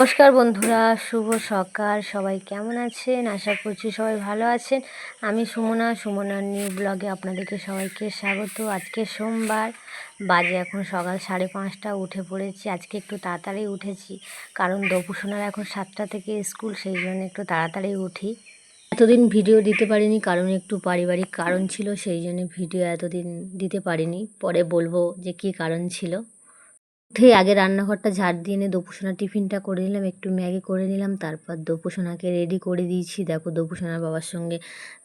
নমস্কার বন্ধুরা, শুভ সকাল। সবাই কেমন আছেন? আশা করছি সবাই ভালো আছেন। আমি সুমনা, সুমনার নিউ ব্লগে আপনাদেরকে সবাইকে স্বাগত। আজকে সোমবার, বাজে এখন সকাল সাড়ে পাঁচটা, উঠে পড়েছি। আজকে একটু তাড়াতাড়ি উঠেছি, কারণ দপুসোনার এখন সাতটা থেকে স্কুল, সেই জন্য একটু তাড়াতাড়ি উঠি। এতদিন ভিডিও দিতে পারিনি, কারণ একটু পারিবারিক কারণ ছিল, সেই জন্য ভিডিও এতদিন দিতে পারিনি। পরে বলব যে কী কারণ ছিল। উঠে আগে রান্নাঘরটা ঝাড় দিয়ে এনে দোপুসোনা টিফিনটা করে নিলাম, একটু ম্যাগি করে নিলাম, তারপর দোপুসোনাকে রেডি করে দিয়েছি। দেখো দোপুসোনার বাবার সঙ্গে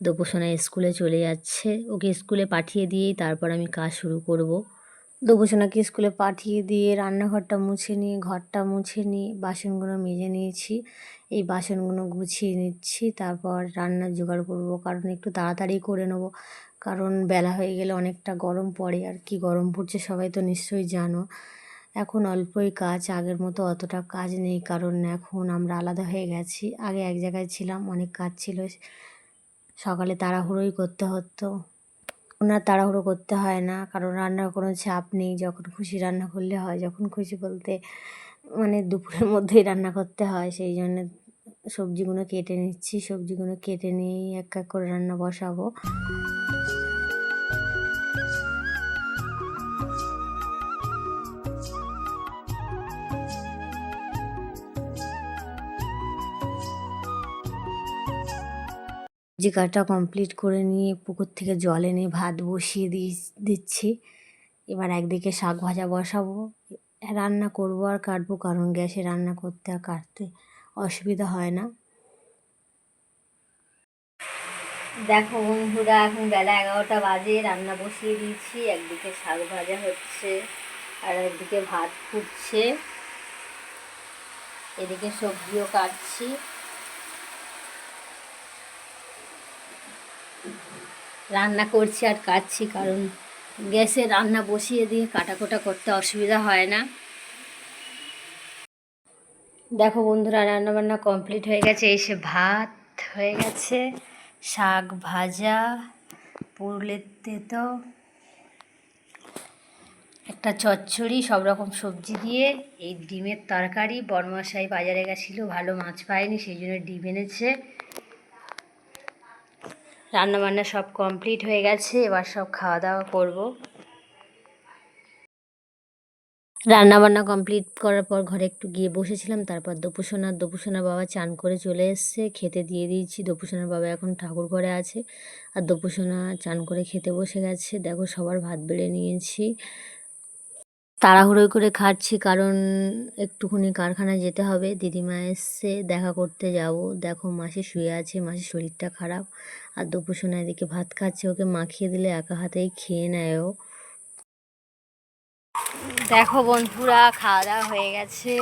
দোপুসোনা স্কুলে চলে যাচ্ছে। ওকে স্কুলে পাঠিয়ে দিয়েই তারপর আমি কাজ শুরু করব। দোপুসোনাকে স্কুলে পাঠিয়ে দিয়ে রান্নাঘরটা মুছে নিয়ে, ঘরটা মুছে নিয়ে বাসনগুলো মেজে নিয়েছি। এই বাসনগুলো গুছিয়ে নিচ্ছি। তারপর রান্নার জোগাড় করব, কারণ একটু তাড়াতাড়ি করে নেব, কারণ বেলা হয়ে গেলে অনেকটা গরম পড়ে। আর কি গরম পড়ছে সবাই তো নিশ্চয়ই জানো। এখন অল্পই কাজ, আগের মতো অতটা কাজ নেই কারণ এখন আমরা আলাদা হয়ে গেছি। আগে এক জায়গায় ছিলাম, অনেক কাজ ছিল। সকালে তাড়াহুড়োই করতে হতো। ওনার তাড়াহুড়ো করতে হয় না, কারণ রান্নার কোনো চাপ নেই। যখন খুশি রান্না করলে হয়, যখন খুশি বলতে মানে দুপুরের মধ্যেই রান্না করতে হয়। সেই জন্য সবজিগুলো কেটে নিচ্ছি, সবজিগুলো কেটে নিয়েই এক এক করে রান্না বসাবো। সবজি কাটা কমপ্লিট করে নিয়ে, পুকুর থেকে জল এনে ভাত বসিয়ে দিয়ে দিচ্ছি। এবার একদিকে শাক ভাজা বসাবো। রান্না করব আর কাটবো, কারণ গ্যাসে রান্না করতে আর কাটতে অসুবিধা হয় না। দেখো বন্ধুরা, এখন বেলা এগারোটা বাজে, রান্না বসিয়ে দিয়েছি। একদিকে শাক ভাজা হচ্ছে আর একদিকে ভাত ফুটছে। এদিকে সবজিও কাটছি। রান্না করছি আর কাটছি, কারণ গ্যাসে রান্না বসিয়ে দিয়ে কাটাকোটা করতে অসুবিধা হয় না। দেখো বন্ধুরা রান্না বান্না কমপ্লিট হয়ে গেছে। এসে ভাত হয়ে গেছে, শাক ভাজা, পুরুলের তেতো, একটা চচ্চড়ি, সব রকম সবজি দিয়ে এই ডিমের তরকারি। বর্মশাই বাজারে গেছিল, ভালো মাছ পায়নি, সেই জন্য ডিম এনেছে। রান্নাবান্না সব কমপ্লিট হয়ে গেছে, এবার সব খাওয়া দাওয়া করব। রান্নাবান্না কমপ্লিট করার পর ঘরে একটু গিয়ে বসেছিলাম, তারপর দপুসোনার দপুসোনার বাবা চান করে চলে এসছে, খেতে দিয়ে দিয়েছি। দপুসোনার বাবা এখন ঠাকুর ঘরে আছে, আর দপুসোনা চান করে খেতে বসে গেছে। দেখো সবার ভাত বেড়ে নিয়েছি। তাড়াহুড়ো করে খাচ্ছি কারণ একটুখানি কারখানায় যেতে হবে। দিদিমা এসছে, দেখা করতে যাব। দেখো, মাসি শুয়ে আছে মাসির শরীরটা খারাপ। আর দুপুসোনা এদিকে ভাত খাচ্ছে, ওকে মাখিয়ে দিলে একা হাতেই খেয়ে নেয় ও। দেখো বন্ধুরা, খাওয়া দাওয়া হয়ে গেছে।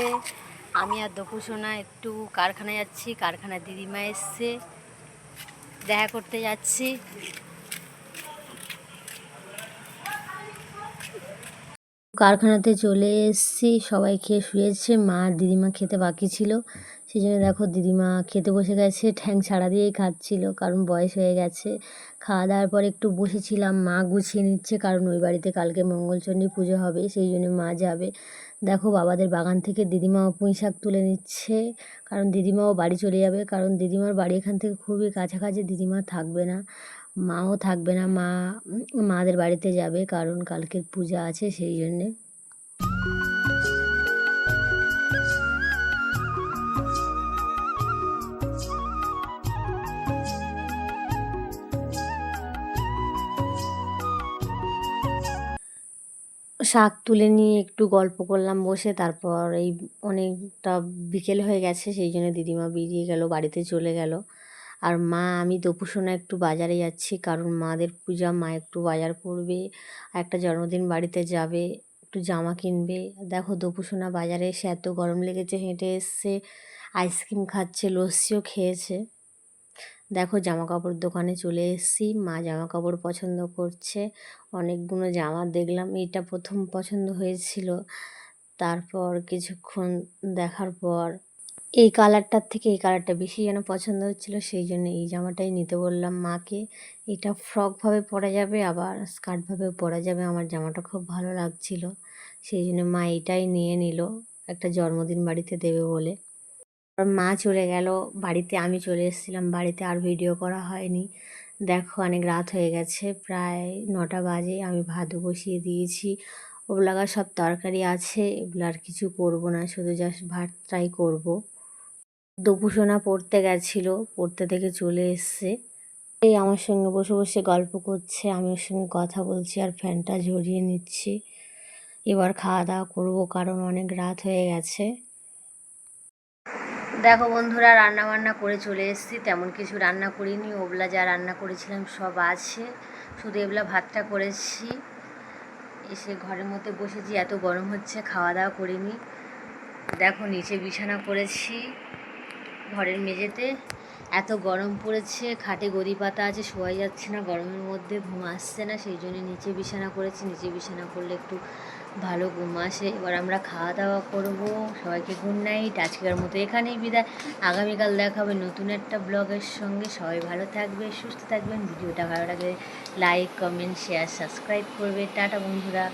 আমি আর দুপুর দপুসোনা একটু কারখানায় যাচ্ছি, কারখানায় দিদিমা এসছে, দেখা করতে যাচ্ছি। কারখানাতে চলে এসেছি, সবাই খেয়ে শুয়েছে মা দিদিমা খেতে বাকি ছিল। সেই জন্য দেখো দিদিমা খেতে বসে গেছে, ঠ্যাং ছাড়া দিয়েই খাচ্ছিল, কারণ বয়স হয়ে গেছে। খাওয়া দাওয়ার পর একটু বসেছিলাম, মা গুছিয়ে নিচ্ছে, কারণ ওই বাড়িতে কালকে মঙ্গলচণ্ডী পুজো হবে, সেই জন্য মা যাবে। দেখো বাবাদের বাগান থেকে দিদিমাও পুঁই শাক তুলে নিচ্ছে, কারণ দিদিমাও বাড়ি চলে যাবে, কারণ দিদিমার বাড়ি এখান থেকে খুবই কাছাকাছি, দিদিমা থাকবে না। মাও থাকবে না, মা মাদের বাড়িতে যাবে কারণ কালকের পূজা আছে সেই জন্যে। শাক তুলে নিয়ে একটু গল্প করলাম বসে, তারপর এই অনেকটা বিকেল হয়ে গেছে, সেই জন্য দিদিমা বেরিয়ে গেল, বাড়িতে চলে গেল। আর মা, আমি দপুসোনা একটু বাজারে যাচ্ছি, কারণ মাদের পূজা, মা একটু বাজার করবে একটা জন্মদিন বাড়িতে যাবে, একটু জামা কিনবে। দেখো দপুসোনা বাজারে এসে এত গরম লেগেছে, হেঁটে এসছে, আইসক্রিম খাচ্ছে, লস্যিও খেয়েছে। দেখো জামা কাপড় দোকানে চলে এসেছি, মা জামা কাপড় পছন্দ করছে, অনেকগুলো জামা দেখলাম, এটা প্রথম পছন্দ হয়েছিল। তারপর কিছুক্ষণ দেখার পর এই কালারটার থেকে এই কালারটা বেশি যেন পছন্দ হচ্ছিল, সেই জন্য এই জামাটাই নিতে বললাম মাকে। এটা ফ্রকভাবে পরা যাবে, আবার স্কার্টভাবেও পরা যাবে। আমার জামাটা খুব ভালো লাগছিল, সেই জন্য মা এটাই নিয়ে নিল, একটা জন্মদিন বাড়িতে দেবে বলে। মা চলে গেল, বাড়িতে আমি চলে এসেছিলাম, বাড়িতে আর ভিডিও করা হয়নি। দেখো অনেক রাত হয়ে গেছে, প্রায় নটা বাজে, আমি ভাতও বসিয়ে দিয়েছি। ওগুলাগার সব তরকারি আছে, এগুলো আর কিছু করব না, শুধু জাস্ট ভাতটাই করব। দুপুসোনা পড়তে গেছিল, পড়তে থেকে চলে এসছে। এই আমার সঙ্গে বসে বসে গল্প করছে, আমি ওর সঙ্গে কথা বলছি আর ফ্যানটা ঝরিয়ে নিচ্ছি। এবার খাওয়া দাওয়া করব কারণ অনেক রাত হয়ে গেছে। দেখো বন্ধুরা রান্না বান্না করে চলে এসেছি। তেমন কিছু রান্না করিনি ওগুলা যা রান্না করেছিলাম সব আছে। শুধু এগুলা ভাতটা করেছি। এসে ঘরের মধ্যে বসেছি, এত গরম হচ্ছে খাওয়া দাওয়া করিনি। দেখো নিচে বিছানা করেছি। ঘরের মেঝেতে এত গরম পড়েছে, খাটে গদি পাতা আছে শোয়া যাচ্ছে না, গরমের মধ্যে ঘুম আসছে না, সেই জন্য নিচে বিছানা করেছি, নিচে বিছানা করলে একটু ভালো ঘুম আসে। এবার আমরা খাওয়া দাওয়া করব। সবাইকে গুড নাইট আজকের মতো এখানেই বিদায়। আগামীকাল দেখা হবে নতুন একটা ব্লগের সঙ্গে। সবাই ভালো থাকবে, সুস্থ থাকবেন। ভিডিওটা ভালো লাগলে লাইক কমেন্ট শেয়ার সাবস্ক্রাইব করবে। টাটা বন্ধুরা।